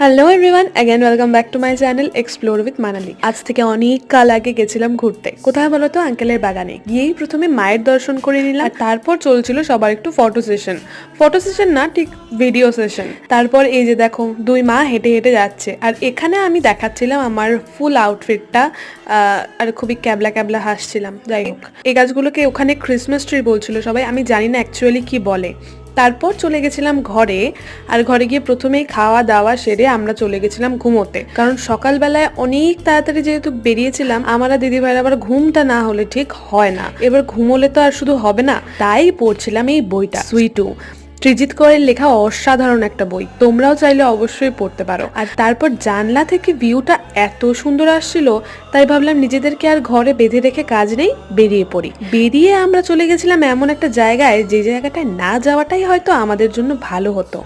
Hello everyone again welcome back to my channel explore with Manali আজ থেকে অনেক কাল আগে গেছিলাম ঘুরতে। কোথায় বলো তো আঙ্কেলের বাগানে। গিয়েই প্রথমে মায়ের দর্শন করে নিলাম, তারপর চলছিল সবার একটু ফটো সেশন ফটো সেশন না, ঠিক ভিডিও সেশন তারপর এই যে দেখো, দুই মা হেঁটে হেঁটে যাচ্ছে। আর এখানে আমি দেখাচ্ছিলাম আমার ফুল আউটফিটটা আর খুবই ক্যাবলা ক্যাবলা হাসছিলাম। যাই হোক, এই গাছগুলোকে ওখানে ক্রিসমাস ট্রি বলছিল সবাই, আমি জানি না অ্যাকচুয়ালি কি বলে। তারপর চলে গেছিলাম ঘরে, আর ঘরে গিয়ে প্রথমেই খাওয়া দাওয়া সেরে আমরা চলে গেছিলাম ঘুমোতে। কারণ সকালবেলায় অনেক তাড়াতাড়ি যেহেতু বেরিয়েছিলাম, আমার দিদি দিদিভাইয়ের আবার ঘুমটা না হলে ঠিক হয় না। এবার ঘুমোলে তো আর শুধু হবে না, তাই পড়ছিলাম এই বইটা সুইটু সৃজিত করের লেখা অসাধারণ একটা বই। তোমরাও চাইলে অবশ্যই পড়তে পারো। আর তারপর জানলা থেকে ভিউটা এত সুন্দর আসছিল, তাই ভাবলাম নিজেদেরকে আর ঘরে বেঁধে রেখে কাজ নেই, বেরিয়ে পড়ি। বেরিয়ে আমরা চলে গেছিলাম এমন একটা জায়গায়, যে জায়গাটায় না যাওয়াটাই হয়তো আমাদের জন্য ভালো হতো।